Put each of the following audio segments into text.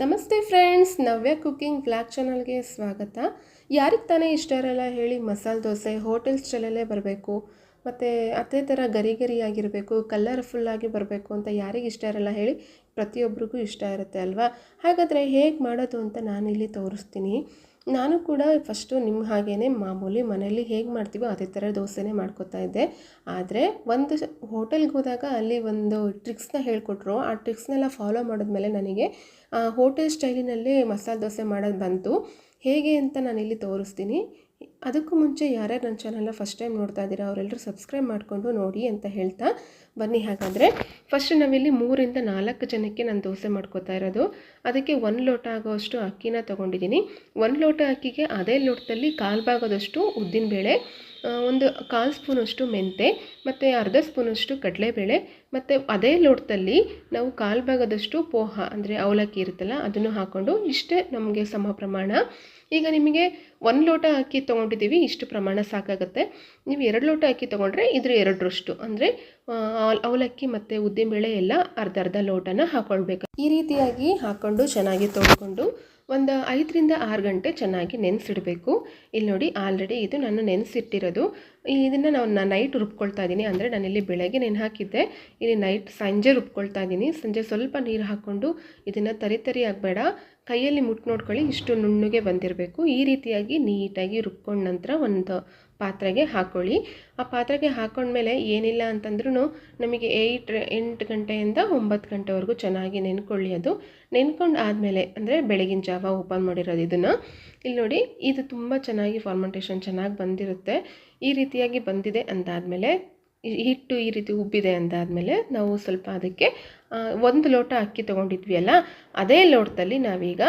ನಮಸ್ತೆ ಫ್ರೆಂಡ್ಸ್, ನವ್ಯ cooking black ಚಾನಲ್ಗೆ ಸ್ವಾಗತ. ಯಾರಿಗೆ ತಾನೇ ಇಷ್ಟ ಇರಲ್ಲ ಹೇಳಿ ಮಸಾಲೆ ದೋಸೆ ಹೋಟೆಲ್ ಸ್ಟೈಲಲ್ಲೇ ಬರಬೇಕು. ಮತ್ತು ಅದೇ ಥರ ಗರಿ ಗರಿಯಾಗಿರಬೇಕು ಕಲರ್ಫುಲ್ಲಾಗಿ ಬರಬೇಕು ಅಂತ ಯಾರಿಗೆ ಇಷ್ಟ ಇರಲ್ಲ ಹೇಳಿ ಪ್ರತಿಯೊಬ್ಬರಿಗೂ ಇಷ್ಟ ಇರುತ್ತೆ ಅಲ್ವಾ? ಹಾಗಾದರೆ ಹೇಗೆ ಮಾಡೋದು ಅಂತ ನಾನಿಲ್ಲಿ ತೋರಿಸ್ತೀನಿ. ನಾನು ಕೂಡ ಫಸ್ಟು ನಿಮ್ಮ ಹಾಗೇ ಮಾಮೂಲಿ ಮನೇಲಿ ಹೇಗೆ ಮಾಡ್ತೀವೋ ಅದೇ ಥರ ದೋಸೆನೇ ಮಾಡ್ಕೋತಾ ಇದ್ದೆ. ಆದರೆ ಒಂದು ಹೋಟೆಲ್ಗೆ ಹೋದಾಗ ಅಲ್ಲಿ ಒಂದು ಟ್ರಿಕ್ಸ್ನ ಹೇಳ್ಕೊಟ್ರು. ಆ ಟ್ರಿಕ್ಸ್ನೆಲ್ಲ ಫಾಲೋ ಮಾಡಿದ್ಮೇಲೆ ನನಗೆ ಹೋಟೆಲ್ ಸ್ಟೈಲಿನಲ್ಲಿ ಮಸಾಲೆ ದೋಸೆ ಮಾಡೋದು ಬಂತು. ಹೇಗೆ ಅಂತ ನಾನಿಲ್ಲಿ ತೋರಿಸ್ತೀನಿ. ಅದಕ್ಕೂ ಮುಂಚೆ ಯಾರ್ಯಾರು ನನ್ನ ಚಾನಲ್ನ ಫಸ್ಟ್ ಟೈಮ್ ನೋಡ್ತಾ ಇದ್ದೀರಾ ಅವರೆಲ್ಲರೂ ಸಬ್ಸ್ಕ್ರೈಬ್ ಮಾಡಿಕೊಂಡು ನೋಡಿ ಅಂತ ಹೇಳ್ತಾ ಬನ್ನಿ. ಹಾಗಾದರೆ ಫಸ್ಟ್ ನಾವಿಲ್ಲಿ ಮೂರಿಂದ ನಾಲ್ಕು ಜನಕ್ಕೆ ನಾನು ದೋಸೆ ಮಾಡ್ಕೋತಾ ಇರೋದು. ಅದಕ್ಕೆ ಒಂದು ಲೋಟ ಆಗೋಷ್ಟು ಅಕ್ಕಿನ ತೊಗೊಂಡಿದ್ದೀನಿ. ಒಂದು ಲೋಟ ಅಕ್ಕಿಗೆ ಅದೇ ಲೋಟದಲ್ಲಿ ಕಾಲು ಭಾಗದಷ್ಟು ಉದ್ದಿನಬೇಳೆ ಒಂದು ಕಾಲು ಸ್ಪೂನಷ್ಟು ಮೆಂತೆ, ಮತ್ತು ಅರ್ಧ ಸ್ಪೂನಷ್ಟು ಕಡಲೆಬೇಳೆ, ಮತ್ತು ಅದೇ ಲೋಟದಲ್ಲಿ ನಾವು ಕಾಲು ಭಾಗದಷ್ಟು ಪೋಹ, ಅಂದರೆ ಅವಲಕ್ಕಿ ಇರುತ್ತಲ್ಲ, ಅದನ್ನು ಹಾಕ್ಕೊಂಡು ಇಷ್ಟೇ ನಮಗೆ ಸಮ ಪ್ರಮಾಣ. ಈಗ ನಿಮಗೆ ಒಂದು ಲೋಟ ಅಕ್ಕಿ ತೊಗೊಂಡಿದ್ದೀವಿ, ಇಷ್ಟು ಪ್ರಮಾಣ ಸಾಕಾಗುತ್ತೆ. ನೀವು ಎರಡು ಲೋಟ ಅಕ್ಕಿ ತೊಗೊಂಡ್ರೆ ಇದ್ರ ಎರಡರಷ್ಟು, ಅಂದರೆ ಅವಲಕ್ಕಿ ಮತ್ತು ಉದ್ದಿನಬೇಳೆ ಎಲ್ಲ ಅರ್ಧ ಅರ್ಧ ಲೋಟನ ಹಾಕ್ಕೊಳ್ಬೇಕು ಈ ರೀತಿಯಾಗಿ ಹಾಕ್ಕೊಂಡು ಚೆನ್ನಾಗಿ ತೊಳ್ಕೊಂಡು ಒಂದು ಐದರಿಂದ ಆರು ಗಂಟೆ ಚೆನ್ನಾಗಿ ನೆನೆಸಿಡಬೇಕು. ಇಲ್ಲಿ ನೋಡಿ ಆಲ್ರೆಡಿ ಇದು ನಾನು ನೆನೆಸಿಟ್ಟಿರೋದು. ಇದನ್ನು ನಾನು ನೈಟ್ ರುಬ್ಕೊಳ್ತಾ ಇದ್ದೀನಿ ಅಂದರೆ ನಾನಿಲ್ಲಿ ಬೆಳಗ್ಗೆ ನೆನೆ ಹಾಕಿದ್ದೆ ಇಲ್ಲಿ ನೈಟ್ ಸಂಜೆ ರುಬ್ಕೊಳ್ತಾ ಇದ್ದೀನಿ ಸಂಜೆ ಸ್ವಲ್ಪ ನೀರು ಹಾಕ್ಕೊಂಡು ಇದನ್ನು ತರಿ ತರಿ ಆಗಬೇಡ. ಕೈಯಲ್ಲಿ ಮುಟ್ಟು ನೋಡ್ಕೊಳ್ಳಿ, ಇಷ್ಟು ನುಣ್ಣಗೆ ಬಂದಿರಬೇಕು. ಈ ರೀತಿಯಾಗಿ ನೀಟಾಗಿ ರುಬ್ಕೊಂಡ ನಂತರ ಒಂದು ಪಾತ್ರೆಗೆ ಹಾಕ್ಕೊಳ್ಳಿ ಆ ಪಾತ್ರೆಗೆ ಹಾಕೊಂಡ್ಮೇಲೆ ಏನಿಲ್ಲ ಅಂತಂದ್ರೂ ನಮಗೆ ಏಯ್ಟ್ ಎಂಟು ಗಂಟೆಯಿಂದ ಒಂಬತ್ತು ಗಂಟೆವರೆಗೂ ಚೆನ್ನಾಗಿ ನೆನ್ಕೊಳ್ಳಿ ಅದು. ನೆನ್ಕೊಂಡು ಆದಮೇಲೆ, ಅಂದರೆ ಬೆಳಗಿನ ಜಾವ ಓಪನ್ ಮಾಡಿರೋದು ಇದನ್ನು. ಇಲ್ಲಿ ನೋಡಿ, ಇದು ತುಂಬ ಚೆನ್ನಾಗಿ ಫಾರ್ಮೆಂಟೇಷನ್ ಚೆನ್ನಾಗಿ ಬಂದಿರುತ್ತೆ. ಈ ರೀತಿಯಾಗಿ ಬಂದಿದೆ ಅಂದಾದಮೇಲೆ ಹಿಟ್ಟು ಈ ರೀತಿ ಉಬ್ಬಿದೆ ಅಂದಾದಮೇಲೆ ನಾವು ಸ್ವಲ್ಪ ಅದಕ್ಕೆ ಒಂದು ಲೋಟ ಅಕ್ಕಿ ತೊಗೊಂಡಿದ್ವಿ ಅಲ್ಲ, ಅದೇ ಲೋಟದಲ್ಲಿ ನಾವೀಗ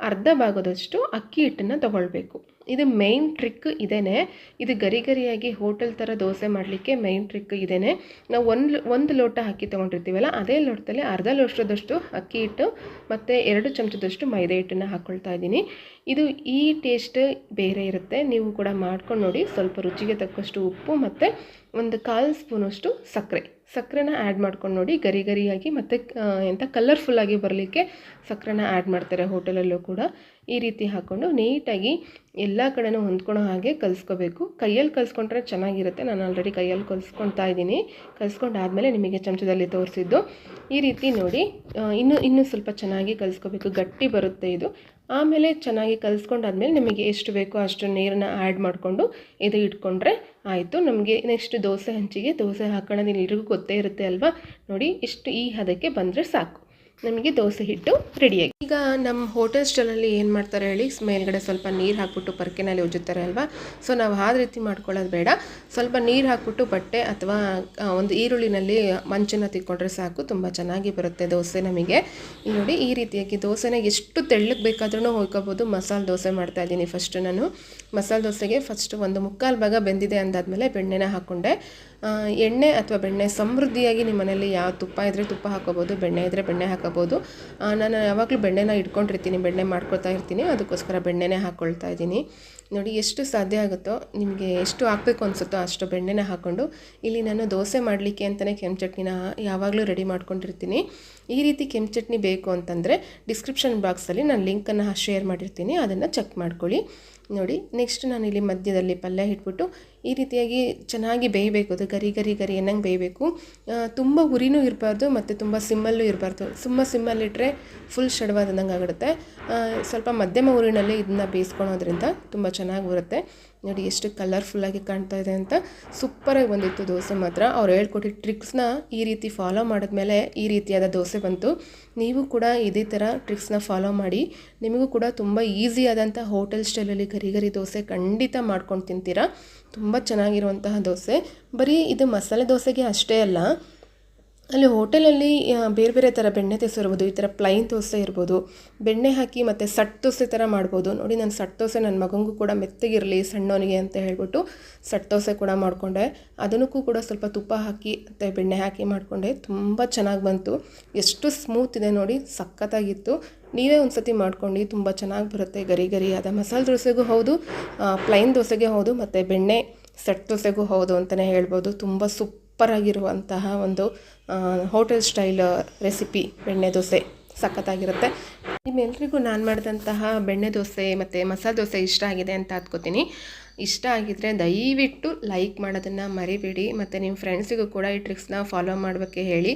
ಅರ್ಧ ಭಾಗದಷ್ಟು ಅಕ್ಕಿ ಹಿಟ್ಟನ್ನು ತೊಗೊಳ್ಬೇಕು. ಇದು ಮೇಯ್ನ್ ಟ್ರಿಕ್ ಇದೇನೆ. ಇದು ಗರಿ ಗರಿಯಾಗಿ ಹೋಟೆಲ್ ಥರ ದೋಸೆ ಮಾಡಲಿಕ್ಕೆ ಮೇಯ್ನ್ ಟ್ರಿಕ್ ಇದೇನೆ. ನಾವು ಒಂದು ಒಂದು ಲೋಟ ಅಕ್ಕಿ ತೊಗೊಂಡಿರ್ತೀವಲ್ಲ, ಅದೇ ಲೋಟದಲ್ಲಿ ಅರ್ಧ ಲೋಟದಷ್ಟು ಅಕ್ಕಿ ಹಿಟ್ಟು, ಮತ್ತು ಎರಡು ಚಮಚದಷ್ಟು ಮೈದಾ ಹಿಟ್ಟನ್ನು ಹಾಕ್ಕೊಳ್ತಾ ಇದ್ದೀನಿ. ಇದು ಈ ಟೇಸ್ಟ್ ಬೇರೆ ಇರುತ್ತೆ. ನೀವು ಕೂಡ ಮಾಡ್ಕೊಂಡು ನೋಡಿ. ಸ್ವಲ್ಪ ರುಚಿಗೆ ತಕ್ಕಷ್ಟು ಉಪ್ಪು ಮತ್ತು ಒಂದು ಕಾಲು ಸ್ಪೂನಷ್ಟು ಸಕ್ಕರೆ. ಸಕ್ಕರೆನ ಆ್ಯಡ್ ಮಾಡ್ಕೊಂಡು ನೋಡಿ, ಗರಿ ಗರಿಯಾಗಿ ಮತ್ತು ಎಂಥ ಕಲರ್ಫುಲ್ಲಾಗಿ ಬರಲಿಕ್ಕೆ ಸಕ್ಕರೆನ ಆ್ಯಡ್ ಮಾಡ್ತಾರೆ ಹೋಟೆಲಲ್ಲೂ ಕೂಡ. ಈ ರೀತಿ ಹಾಕ್ಕೊಂಡು ನೀಟಾಗಿ ಎಲ್ಲ ಕಡೆನೂ ಹೊಂದ್ಕೊಳೋ ಹಾಗೆ ಕಲಿಸ್ಕೋಬೇಕು. ಕೈಯಲ್ಲಿ ಕಲಿಸ್ಕೊಂಡ್ರೆ ಚೆನ್ನಾಗಿರುತ್ತೆ. ನಾನು ಆಲ್ರೆಡಿ ಕೈಯಲ್ಲಿ ಕಲಿಸ್ಕೊಳ್ತಾ ಇದ್ದೀನಿ. ಕಲಿಸ್ಕೊಂಡಾದಮೇಲೆ ನಿಮಗೆ ಚಮಚದಲ್ಲಿ ತೋರಿಸಿದ್ದು. ಈ ರೀತಿ ನೋಡಿ ಇನ್ನೂ ಇನ್ನೂ ಸ್ವಲ್ಪ ಚೆನ್ನಾಗಿ ಕಲಿಸ್ಕೋಬೇಕು. ಗಟ್ಟಿ ಬರುತ್ತೆ ಇದು. ಆಮೇಲೆ ಚೆನ್ನಾಗಿ ಕಲಿಸ್ಕೊಂಡಾದ್ಮೇಲೆ ನಿಮಗೆ ಎಷ್ಟು ಬೇಕೋ ಅಷ್ಟು ನೀರನ್ನ ಆ್ಯಡ್ ಮಾಡಿಕೊಂಡು ಇದು ಇಟ್ಕೊಂಡ್ರೆ ಆಯಿತು. ನಮಗೆ ನೆಕ್ಸ್ಟ್ ದೋಸೆ ಹಂಚಿಗೆ ದೋಸೆ ಹಾಕೋಣ. ಎಲ್ರಿಗೂ ಗೊತ್ತೇ ಇರುತ್ತೆ ಅಲ್ವಾ? ನೋಡಿ, ಇಷ್ಟು ಈ ಹದಕ್ಕೆ ಬಂದರೆ ಸಾಕು. ನಮಗೆ ದೋಸೆ ಹಿಟ್ಟು ರೆಡಿಯಾಗಿ. ಈಗ ನಮ್ಮ ಹೋಟೆಲ್ ಸ್ಟೈಲಲ್ಲಿ ಏನು ಮಾಡ್ತಾರೆ ಹೇಳಿ, ಮೇಲ್ಗಡೆ ಸ್ವಲ್ಪ ನೀರು ಹಾಕ್ಬಿಟ್ಟು ಪರ್ಕೆನಲ್ಲಿ ಉಜ್ಜುತ್ತಾರೆ ಅಲ್ವಾ? ಸೊ ನಾವು ಆ ರೀತಿ ಮಾಡ್ಕೊಳ್ಳೋದು ಬೇಡ. ಸ್ವಲ್ಪ ನೀರು ಹಾಕ್ಬಿಟ್ಟು ಬಟ್ಟೆ ಅಥವಾ ಒಂದು ಈರುಳ್ಳಿನಲ್ಲಿ ಮಂಚನ್ನು ತಿಕ್ಕೊಂಡ್ರೆ ಸಾಕು, ತುಂಬ ಚೆನ್ನಾಗಿ ಬರುತ್ತೆ ದೋಸೆ ನಮಗೆ. ನೋಡಿ, ಈ ರೀತಿಯಾಗಿ ದೋಸೆನ ಎಷ್ಟು ತೆಳ್ಳಗೆ ಬೇಕಾದ್ರೂ ಹೋಗ್ಕೋಬೋದು ಮಸಾಲೆ ದೋಸೆ ಮಾಡ್ತಾ ಇದ್ದೀನಿ ಫಸ್ಟು ನಾನು. ಮಸಾಲೆ ದೋಸೆಗೆ ಫಸ್ಟ್ ಒಂದು ಮುಕ್ಕಾಲು ಭಾಗ ಬೆಂದಿದೆ ಅಂದಾದಮೇಲೆ ಬೆಣ್ಣೆನ ಹಾಕ್ಕೊಂಡೆ ಎಣ್ಣೆ ಅಥವಾ ಬೆಣ್ಣೆ ಸಮೃದ್ಧಿಯಾಗಿ ನಿಮ್ಮ ಮನೇಲಿ ಯಾವ ತುಪ್ಪ ಇದ್ದರೆ ತುಪ್ಪ ಹಾಕೋಬೋದು, ಬೆಣ್ಣೆ ಇದ್ದರೆ ಬೆಣ್ಣೆ ಹಾಕೋಬೋದು. ನಾನು ಯಾವಾಗಲೂ ಬೆಣ್ಣೆನ ಇಟ್ಕೊಂಡಿರ್ತೀನಿ, ಬೆಣ್ಣೆ ಮಾಡ್ಕೊಳ್ತಾ ಇರ್ತೀನಿ, ಅದಕ್ಕೋಸ್ಕರ ಬೆಣ್ಣೆನೇ ಹಾಕ್ಕೊಳ್ತಾ ಇದ್ದೀನಿ. ನೋಡಿ, ಎಷ್ಟು ಸಾಧ್ಯ ಆಗುತ್ತೋ, ನಿಮಗೆ ಎಷ್ಟು ಹಾಕಬೇಕು ಅನಿಸುತ್ತೋ ಅಷ್ಟು ಬೆಣ್ಣೆನ ಹಾಕ್ಕೊಂಡು ಇಲ್ಲಿ ನಾನು ದೋಸೆ ಮಾಡಲಿಕ್ಕೆ ಅಂತಲೇ ಕೆಂಪು ಚಟ್ನಿನ ಯಾವಾಗಲೂ ರೆಡಿ ಮಾಡ್ಕೊಂಡಿರ್ತೀನಿ. ಈ ರೀತಿ ಕೆಂಪು ಚಟ್ನಿ ಬೇಕು ಅಂತಂದರೆ ಡಿಸ್ಕ್ರಿಪ್ಷನ್ ಬಾಕ್ಸಲ್ಲಿ ನಾನು ಲಿಂಕನ್ನು ಶೇರ್ ಮಾಡಿರ್ತೀನಿ, ಅದನ್ನು ಚೆಕ್ ಮಾಡ್ಕೊಳ್ಳಿ. ನೋಡಿ ನೆಕ್ಸ್ಟ್ ನಾನು ಇಲ್ಲಿ ಮಧ್ಯದಲ್ಲಿ ಪಲ್ಯ ಇಟ್ಬಿಟ್ಟು ಈ ರೀತಿಯಾಗಿ ಚೆನ್ನಾಗಿ ಬೇಯಬೇಕು. ಅದು ಗರಿ ಗರಿ ಗರಿ ಅನ್ನಂಗೆ ಬೇಯಬೇಕು. ತುಂಬ ಉರಿನೂ ಇರಬಾರ್ದು ಮತ್ತು ತುಂಬ ಸಿಮ್ಮಲ್ಲೂ ಇರಬಾರ್ದು. ಸುಮ್ಮ ಸಿಮ್ಮಲ್ಲಿಟ್ಟರೆ ಫುಲ್ ಶಡವಾದಂಗೆ ಆಗಿಡುತ್ತೆ ಸ್ವಲ್ಪ ಮಧ್ಯಮ ಉರಿನಲ್ಲಿ ಇದನ್ನ ಬೇಯಿಸ್ಕೊಳೋದ್ರಿಂದ ತುಂಬ ಚೆನ್ನಾಗಿ ಬರುತ್ತೆ ನೋಡಿ ಎಷ್ಟು ಕಲರ್ಫುಲ್ಲಾಗಿ ಕಾಣ್ತಾ ಇದೆ ಅಂತ ಸೂಪರಾಗಿ ಬಂದಿತ್ತು ದೋಸೆ ಮಾತ್ರ. ಅವ್ರು ಹೇಳ್ಕೊಟ್ಟಿದ್ದ ಟ್ರಿಕ್ಸ್ನ ಈ ರೀತಿ ಫಾಲೋ ಮಾಡಿದ್ಮೇಲೆ ಈ ರೀತಿಯಾದ ದೋಸೆ ಬಂತು. ನೀವು ಕೂಡ ಇದೇ ಥರ ಟ್ರಿಕ್ಸ್ನ ಫಾಲೋ ಮಾಡಿ. ನಿಮಗೂ ಕೂಡ ತುಂಬ ಈಸಿಯಾದಂಥ ಹೋಟೆಲ್ ಸ್ಟೈಲಲ್ಲಿ ಗರಿ ಗರಿ ದೋಸೆ ಖಂಡಿತ ಮಾಡ್ಕೊಂಡು ತಿಂತೀರಾ. ತುಂಬ ಚೆನ್ನಾಗಿರುವಂತಹ ದೋಸೆ. ಬರೀ ಇದು ಮಸಾಲೆ ದೋಸೆಗೆ ಅಷ್ಟೇ ಅಲ್ಲ ಅಲ್ಲಿ ಹೋಟೆಲಲ್ಲಿ ಬೇರೆ ಬೇರೆ ಥರ ಬೆಣ್ಣೆ ದೋಸೆ ಇರ್ಬೋದು ಈ ಥರ ಪ್ಲೈನ್ ದೋಸೆ ಇರ್ಬೋದು, ಬೆಣ್ಣೆ ಹಾಕಿ ಮತ್ತು ಸಟ್ ದೋಸೆ ಥರ ಮಾಡ್ಬೋದು. ನೋಡಿ, ನಾನು ಸಟ್ ದೋಸೆ ನನ್ನ ಮಗನಿಗೂ ಕೂಡ ಮೆತ್ತಗಿರಲಿ, ಸಣ್ಣವನಿಗೆ ಅಂತ ಹೇಳ್ಬಿಟ್ಟು ಸಟ್ ದೋಸೆ ಕೂಡ ಮಾಡಿಕೊಂಡೆ. ಅದನ್ನಕ್ಕೂ ಕೂಡ ಸ್ವಲ್ಪ ತುಪ್ಪ ಹಾಕಿ ಮತ್ತು ಬೆಣ್ಣೆ ಹಾಕಿ ಮಾಡಿಕೊಂಡೆ. ತುಂಬ ಚೆನ್ನಾಗಿ ಬಂತು. ಎಷ್ಟು ಸ್ಮೂತ್ ಇದೆ ನೋಡಿ, ಸಖತ್ತಾಗಿತ್ತು. ನೀವೇ ಒಂದು ಸತಿ ಮಾಡ್ಕೊಂಡು ತುಂಬ ಚೆನ್ನಾಗಿ ಬರುತ್ತೆ, ಗರಿ ಆದ ಮಸಾಲೆ ದೋಸೆಗೂ ಹೌದು ಪ್ಲೈನ್ ದೋಸೆಗೆ ಹೌದು, ಮತ್ತು ಬೆಣ್ಣೆ ಸೆಟ್ ದೋಸೆಗೂ ಹೌದು ಅಂತಲೇ ಹೇಳ್ಬೋದು. ತುಂಬ ಸೂಪರಾಗಿರುವಂತಹ ಒಂದು ಹೋಟೆಲ್ ಸ್ಟೈಲ್ ರೆಸಿಪಿ ಬೆಣ್ಣೆ ದೋಸೆ ಸಖತ್ತಾಗಿರುತ್ತೆ. ನಿಮ್ಮೆಲ್ರಿಗೂ ನಾನು ಮಾಡಿದಂತಹ ಬೆಣ್ಣೆ ದೋಸೆ ಮತ್ತು ಮಸಾಲೆ ದೋಸೆ ಇಷ್ಟ ಆಗಿದೆ ಅಂತ ಅಂದ್ಕೋತೀನಿ. ಇಷ್ಟ ಆಗಿದ್ದರೆ ದಯವಿಟ್ಟು ಲೈಕ್ ಮಾಡೋದನ್ನು ಮರಿಬೇಡಿ. ಮತ್ತು ನಿಮ್ಮ ಫ್ರೆಂಡ್ಸಿಗೂ ಕೂಡ ಈ ಟ್ರಿಕ್ಸ್ನ ಫಾಲೋ ಮಾಡಬೇಕೆ ಹೇಳಿ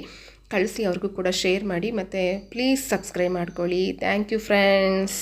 ಕಳಿಸಿ ಅವ್ರಿಗೂ ಕೂಡ ಶೇರ್ ಮಾಡಿ. ಮತ್ತು ಪ್ಲೀಸ್ ಸಬ್ಸ್ಕ್ರೈಬ್ ಮಾಡ್ಕೊಳ್ಳಿ. Thank you friends.